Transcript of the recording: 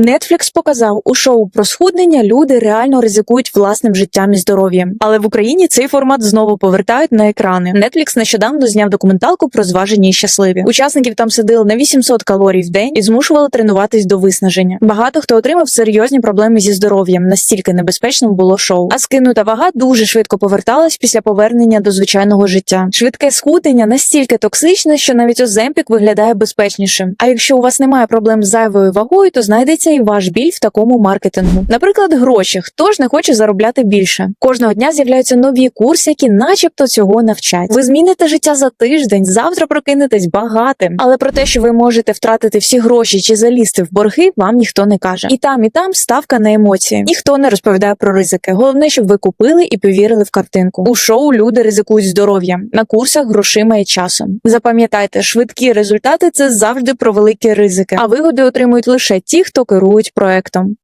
Netflix показав у шоу про схуднення люди реально ризикують власним життям і здоров'ям. Але в Україні цей формат знову повертають на екрани. Netflix нещодавно зняв документалку про зважені і щасливі. Учасників там сидили на 800 калорій в день і змушували тренуватись до виснаження. Багато хто отримав серйозні проблеми зі здоров'ям, настільки небезпечним було шоу. А скинута вага дуже швидко поверталась після повернення до звичайного життя. Швидке схуднення настільки токсичне, що навіть Оземпік виглядає безпечнішим. А якщо у вас немає проблем з зайвою вагою, то знайдеться і ваш біль в такому маркетингу. Наприклад, гроші. Хто ж не хоче заробляти більше? Кожного дня з'являються нові курси, які, начебто, цього навчать. Ви зміните життя за тиждень, завтра прокинетесь багатим. Але про те, що ви можете втратити всі гроші чи залізти в борги, вам ніхто не каже. І там, і там ставка на емоції. Ніхто не розповідає про ризики. Головне, щоб ви купили і повірили в картинку. У шоу люди ризикують здоров'ям, на курсах грошима і часом. Запам'ятайте, швидкі результати це завжди про великі ризики, а вигоди отримують лише ті, хто керують проектом.